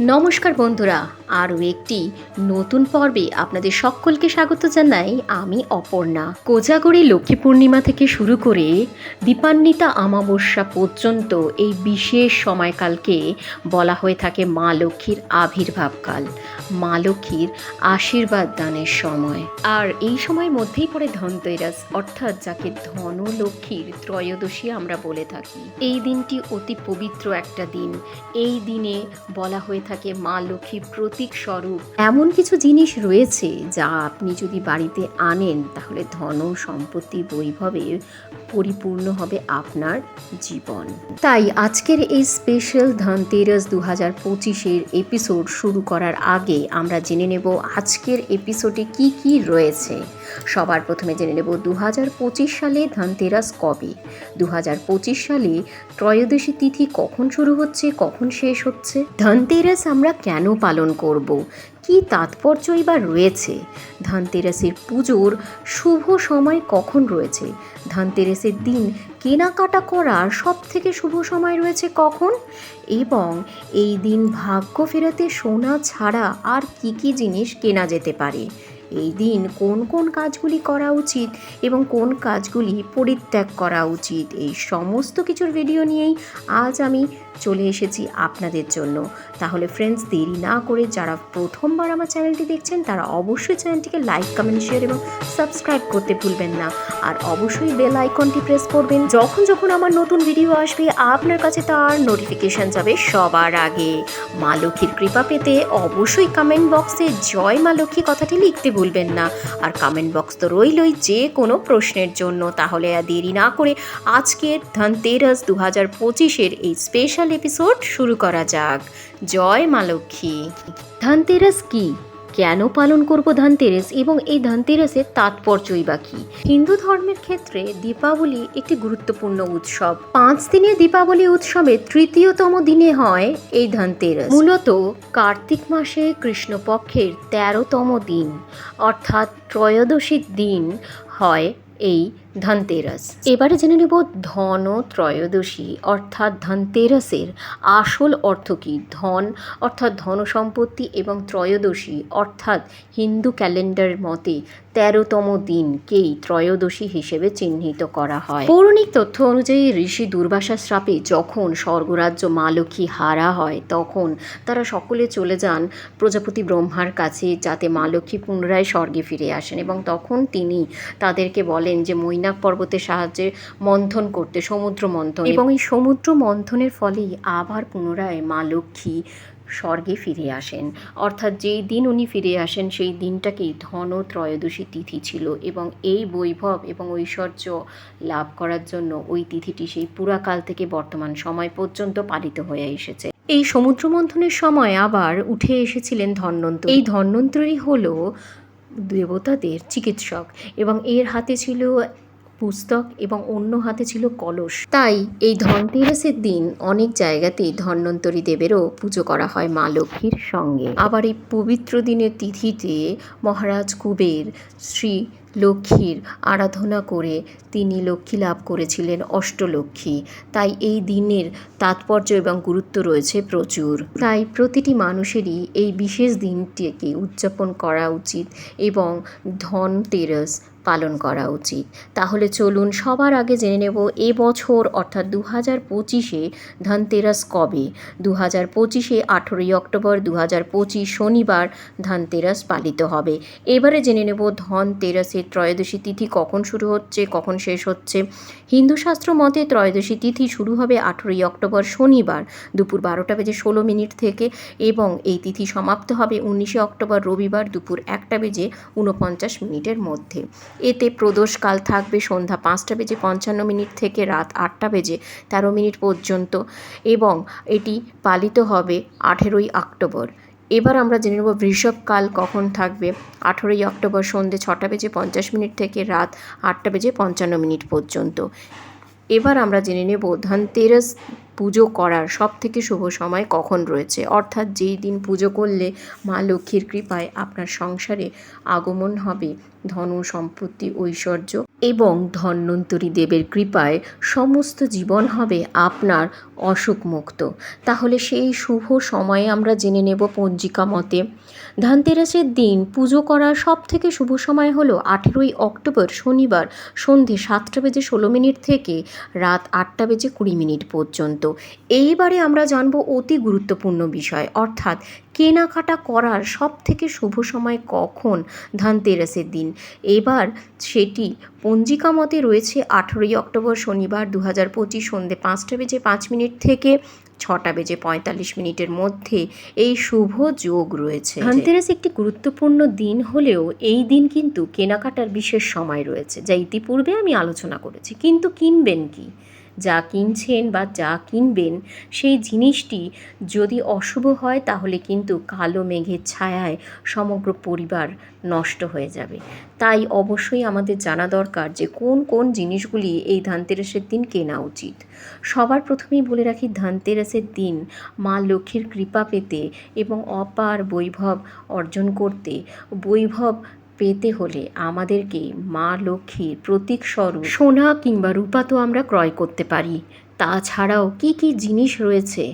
নমস্কার বন্ধুরা, আরও একটি নতুন পর্বে আপনাদের সকলকে স্বাগত জানাই আমি অপর্ণা। কোজাগরি লক্ষ্মী পূর্ণিমা থেকে শুরু করে দীপান্বিতা আমাবস্যা পর্যন্ত এই বিশেষ সময়কালকে বলা হয়ে থাকে মা লক্ষ্মীর আবির্ভাবকাল, মা লক্ষ্মীর আশীর্বাদ দানের সময়। আর এই সময়ের মধ্যেই পড়ে ধনতেরাস, অর্থাৎ যাকে ধন লক্ষ্মীর ত্রয়োদশী আমরা বলে থাকি। এই দিনটি অতি পবিত্র একটা দিন। এই দিনে বলা হয়ে থাকে মা লক্ষ্মীর প্রতীক স্বরূপ। এমন কিছু জিনিস রয়েছে যা আপনি যদি বাড়িতে আনেন, তাহলে ধন সম্পত্তি বৈভবে পরিপূর্ণ হবে আপনার জীবন। তাই আজকের এই স্পেশাল ধনতেরাস দু হাজার পঁচিশের এপিসোড শুরু করার আগে আমরা জেনে নেব আজকের এপিসোডে কি কি রয়েছে। সবার প্রথমে জেনে নেব দু হাজার পঁচিশ সালে ধনতেরাস কবে? দু হাজার পঁচিশ সালে ত্রয়োদশী তিথি কখন শুরু হচ্ছে, কখন শেষ হচ্ছে? ধনতেরাস আমরা কেন পালন করব? কি তাৎপর্যই বা রয়েছে? ধানতেরাসের পুজোর শুভ সময় কখন রয়েছে? ধানতেরাসের দিন কেনাকাটা করার সব থেকে শুভ সময় রয়েছে কখন? এবং এই দিন ভাগ্য ফেরাতে সোনা ছাড়া আর কি কি জিনিস কেনা যেতে পারে? এই দিন কোন কোন কাজগুলি করা উচিত এবং কোন কাজগুলি পরিত্যাগ করা উচিত? এই সমস্ত কিছুর ভিডিও নিয়েই আজ আমি চলে এসেছি আপনাদের জন্য। তাহলে ফ্রেন্ডস দেরি না করে যারা প্রথমবার আমার চ্যানেলটি দেখছেন, তারা অবশ্যই চ্যানেলটিকে লাইক কমেন্ট শেয়ার এবং সাবস্ক্রাইব করতে ভুলবেন না। আর অবশ্যই বেল আইকনটি প্রেস করবেন। যখন যখন আমার নতুন ভিডিও আসবে, আপনার কাছে তার নোটিফিকেশন যাবে সবার আগে। মা লক্ষ্মীর কৃপা পেতে অবশ্যই কমেন্ট বক্সে জয় মা লক্ষ্মী কথাটি লিখতে ভুলবেন না। আর কমেন্ট বক্স তো রইলই যে কোনো প্রশ্নের জন্য। তাহলে আর দেরি না করে আজকের ধনতেরাস দু হাজার পঁচিশের এই স্পেশাল এপিসোড শুরু করা যাক। জয় মা লক্ষ্মী। ধনতেরাস কি? কেন পালন করব ধনতেরাস এবং এই ধনতেরাসের তাৎপর্যই বা কী? হিন্দু ধর্মের ক্ষেত্রে দীপাবলি একটি গুরুত্বপূর্ণ উৎসব। পাঁচ দিনের দীপাবলি উৎসবের তৃতীয়তম দিনে হয় এই ধনতেরাস। মূলত কার্তিক মাসে কৃষ্ণপক্ষের তেরোতম দিন, অর্থাৎ ত্রয়োদশীর দিন হয় এই ধনতেরাস। এবারে জেনে নেব ধন ত্রয়োদশী অর্থাৎ ধনতেরাসের আসল অর্থ কী? ধন, অর্থাৎ ধন সম্পত্তি এবং ত্রয়োদশী, অর্থাৎ হিন্দু ক্যালেন্ডার মতে তেরোতম দিনকেই ত্রয়োদশী হিসেবে চিহ্নিত করা হয়। পৌরাণিক তথ্য অনুযায়ী ঋষি দুর্বাসা শ্রাপে যখন স্বর্গরাজ্য মা লক্ষ্মী হারা হয়, তখন তারা সকলে চলে যান প্রজাপতি ব্রহ্মার কাছে যাতে মা লক্ষ্মী পুনরায় স্বর্গে ফিরে আসেন এবং তখন তিনি তাদেরকে বলেন যে মৈনাক পর্বতের সাহায্যে মন্থন করতে সমুদ্র মন্থন। এবং এই সমুদ্র মন্থনের ফলেই আবার পুনরায় মা লক্ষ্মী স্বর্গে ফিরে আসেন। অর্থাৎ যেই দিন উনি ফিরে আসেন সেই দিনটাকেই ধন ত্রয়োদশী তিথি ছিল এবং এই বৈভব এবং ঐশ্বর্য লাভ করার জন্য ওই তিথিটি সেই পুরাকাল থেকে বর্তমান সময় পর্যন্ত পালিত হয়ে এসেছে। এই সমুদ্র মন্থনের সময় আবার উঠে এসেছিলেন ধন্বন্তরী। এই ধন্বন্তরী হলো দেবতাদের চিকিৎসক এবং এর হাতে ছিল পুস্তক এবং অন্য হাতে ছিল কলস। তাই এই ধনতেরাসের দিন অনেক জায়গাতেই ধন্বন্তরী দেবেরও পুজো করা হয় মা লক্ষ্মীর সঙ্গে। আবার এই পবিত্র দিনের তিথিতে মহারাজ কুবের শ্রী লক্ষ্মীর আরাধনা করে তিনি লক্ষ্মী লাভ করেছিলেন অষ্টলক্ষ্মী। তাই এই দিনের তাৎপর্য এবং গুরুত্ব রয়েছে প্রচুর। তাই প্রতিটি মানুষেরই এই বিশেষ দিনটিকে উদযাপন করা উচিত এবং ধনতেরাস পালন করা উচিত। তাহলে চলুন সবার আগে জেনে নেব এ বছর, অর্থাৎ দু হাজার পঁচিশে ধনতেরাস কবে? দু হাজার পঁচিশে আঠেরোই অক্টোবর দু হাজার পঁচিশ শনিবার ধনতেরাস পালিত হবে। এবারে জেনে নেব ধনতেরাসের ত্রয়োদশী তিথি কখন শুরু হচ্ছে, কখন শেষ হচ্ছে? হিন্দু শাস্ত্র মতে ত্রয়োদশী তিথি শুরু হবে আঠেরোই অক্টোবর শনিবার দুপুর বারোটা বেজে ষোলো মিনিট থেকে এবং এই তিথি সমাপ্ত হবে উনিশে অক্টোবর রবিবার দুপুর একটা বেজে উনপঞ্চাশ মিনিটের মধ্যে। এতে প্রদোষকাল থাকবে সন্ধ্যা পাঁচটা বেজে পঞ্চান্ন মিনিট থেকে রাত আটটা বেজে তেরো মিনিট পর্যন্ত এবং এটি পালিত হবে আঠেরোই অক্টোবর। এবার আমরা জেনে নেব বৃষভকাল কখন থাকবে। আঠেরোই অক্টোবর সন্ধ্যে ছটা বেজে পঞ্চাশ মিনিট থেকে রাত আটটা বেজে পঞ্চান্ন মিনিট পর্যন্ত। এবার আমরা জেনে নেব ধনতেরাস পুজো করার সব থেকে শুভ সময় কখন রয়েছে। অর্থাৎ যেই দিন পুজো করলে মা লক্ষ্মীর কৃপায় আপনার সংসারে আগমন হবে। ধন সম্পত্তি ঐশ্বর্য এবং ধন্বন্তরী দেবের কৃপায় সমস্ত জীবন হবে আপনার অসুখমুক্ত। তাহলে সেই শুভ সময়ে আমরা জেনে নেব পঞ্জিকা মতে। ধনতেরাসের দিন পুজো করার সব থেকে শুভ সময় হলো আঠেরোই অক্টোবর শনিবার সন্ধে সাতটা বেজে ষোলো মিনিট থেকে রাত আটটা বেজে কুড়ি মিনিট পর্যন্ত। এইবারে আমরা জানব অতি গুরুত্বপূর্ণ বিষয়, অর্থাৎ কেনাকাটা করার সব থেকে শুভ সময় কখন? ধনতেরাসের দিন এবার সেটি পঞ্জিকা মতে রয়েছে আঠেরোই অক্টোবর শনিবার দু হাজার পঁচিশ সন্ধে পাঁচটা বেজে পাঁচ মিনিট থেকে ছটা বেজে পঁয়তাল্লিশ মিনিটের মধ্যে এই শুভ যোগ রয়েছে। ধনতেরাস একটি গুরুত্বপূর্ণ দিন হলেও এই দিন কিন্তু কেনাকাটার বিশেষ সময় রয়েছে, যা ইতিপূর্বে আমি আলোচনা করেছি। কিন্তু কিনবেন কি? যা কিনছেন বা যা কিনবেন, সেই জিনিসটি যদি অশুভ হয়, তাহলে কিন্তু কালো মেঘের ছায়ায় সমগ্র পরিবার নষ্ট হয়ে যাবে। তাই অবশ্যই আমাদের জানা দরকার যে কোন কোন জিনিসগুলি এই ধানতেরাসের দিন কেনা উচিত। সবার প্রথমেই বলে রাখি, ধানতেরাসের দিন মা লক্ষ্মীর কৃপা পেতে এবং অপার বৈভব অর্জন করতে। বৈভব পেতে হলে আমাদেরকে মা লক্ষ্মীর প্রতীক স্বরূপ সোনা কিংবা রূপা তো আমরা ক্রয় করতে পারি। তাছাড়াও কি কি জিনিস রয়েছে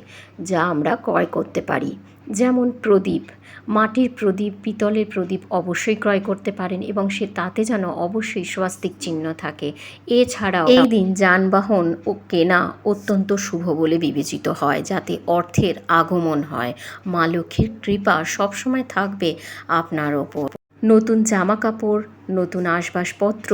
যা আমরা ক্রয় করতে পারি? যেমন প্রদীপ মাটির প্রদীপ পিতলের প্রদীপ অবশ্যই ক্রয় করতে পারেন এবং সে তাতে যেন অবশ্যই স্বাস্তিক চিহ্ন থাকে। এছাড়াও এই দিন যানবাহন ও কেনা অত্যন্ত শুভ বলে বিবেচিত হয় যাতে অর্থের আগমন হয়। মা লক্ষ্মীর কৃপা সবসময় থাকবে আপনার ওপর। নতুন জামা কাপড় নতুন আসবাসপত্র,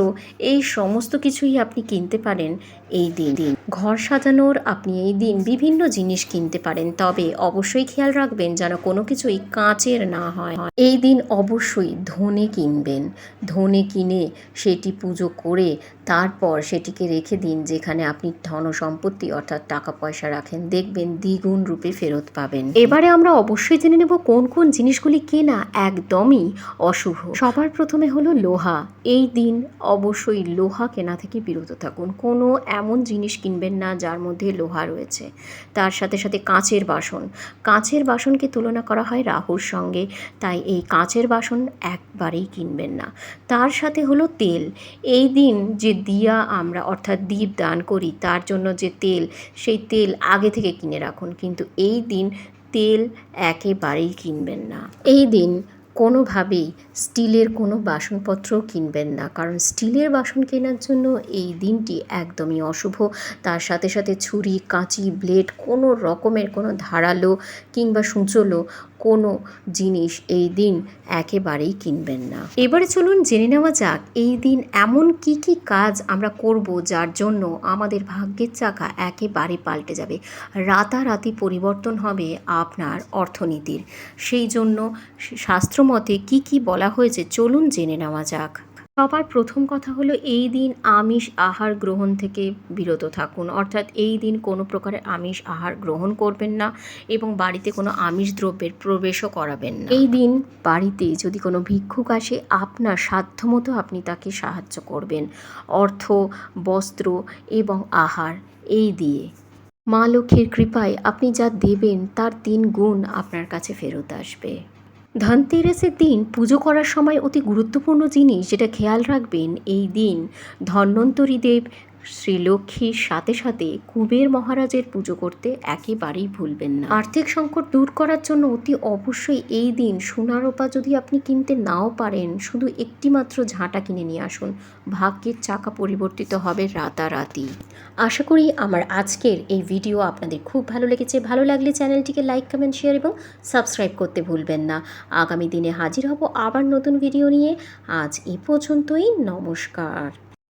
এই সমস্ত কিছুই আপনি কিনতে পারেন এই দিন। দিন ঘর সাজানোর আপনি এই দিন বিভিন্ন জিনিস কিনতে পারেন, তবে অবশ্যই খেয়াল রাখবেন যেন কোনো কিছুই কাঁচের না হয়। এই দিন অবশ্যই ধনে কিনবেন। ধনে কিনে সেটি পুজো করে তারপর সেটিকে রেখে দিন যেখানে আপনি ধন সম্পত্তি অর্থাৎ টাকা পয়সা রাখেন, দেখবেন দ্বিগুণ রূপে ফেরত পাবেন। এবারে আমরা অবশ্যই জেনে নেব কোন কোন জিনিসগুলি কেনা একদমই অশুভ। সবার প্রথমে হলো লোহা। এই দিন অবশ্যই লোহা কেনা থেকে বিরত থাকুন। কোনো এমন জিনিস কিনবেন না যার মধ্যে লোহা রয়েছে। তার সাথে সাথে কাঁচের বাসন। কাঁচের বাসনকে তুলনা করা হয় রাহুর সঙ্গে, তাই এই কাঁচের বাসন একবারেই কিনবেন না। তার সাথে হলো তেল। এই দিন যে দিয়া আমরা অর্থাৎ দীপ দান করি, তার জন্য যে তেল, সেই তেল আগে থেকে কিনে রাখুন। কিন্তু এই দিন তেল একেবারেই কিনবেন না। এই দিন কোনোভাবেই স্টিলের কোনো বাসনপত্র কিনবেন না। কারণ স্টিলের বাসন কেনার জন্য এই দিনটি একদমই অশুভ। তার সাথে সাথে ছুরি, কাঁচি, ব্লেড, কোনো রকমের কোনো ধারালো কিংবা সূচলো কোনো জিনিস এই দিন একেবারেই কিনবেন না। এবারে চলুন জেনে নেওয়া যাক, এই দিন এমন কি কি কাজ আমরা করব যার জন্য আমাদের ভাগ্যের চাকা একেবারে পাল্টে যাবে। রাতারাতি পরিবর্তন হবে আপনার অর্থনীতির। সেই জন্য শাস্ত্রমতে কি কি বলা হয়েছে চলুন জেনে নেওয়া যাক। সবার প্রথম কথা হলো, এই দিন আমিষ আহার গ্রহণ থেকে বিরত থাকুন। অর্থাৎ এই দিন কোনো প্রকারের আমিষ আহার গ্রহণ করবেন না এবং বাড়িতে কোনো আমিষ দ্রব্যের প্রবেশও করাবেন না। এই দিন বাড়িতে যদি কোনো ভিক্ষুক আসে, আপনার সাধ্যমতো আপনি তাকে সাহায্য করবেন। অর্থ, বস্ত্র এবং আহার, এই দিয়ে। মা লক্ষ্মীর কৃপায় আপনি যা দেবেন, তার তিন গুণ আপনার কাছে ফেরত আসবে। ধনতেরাসের দিন পুজো করার সময় অতি গুরুত্বপূর্ণ জিনিস যেটা খেয়াল রাখবেন এই দিন ধন্বন্তরী দেব শ্রীলক্ষ্মীর সাথে সাথে কুবের মহারাজের পুজো করতে একেবারেই ভুলবেন না। আর্থিক সংকট দূর করার জন্য অতি অবশ্যই এই দিন সোনারোপা যদি আপনি কিনতে নাও পারেন, শুধু একটি মাত্র ঝাঁটা কিনে নিয়ে আসুন। ভাগ্যের চাকা পরিবর্তিত হবে রাতারাতি। আশা করি আমার আজকের এই ভিডিও আপনাদের খুব ভালো লেগেছে। ভালো লাগলে চ্যানেলটিকে লাইক, কমেন্ট, শেয়ার এবং সাবস্ক্রাইব করতে ভুলবেন না। আগামী দিনে হাজির হব আবার নতুন ভিডিও নিয়ে। আজ এ পর্যন্তই, নমস্কার।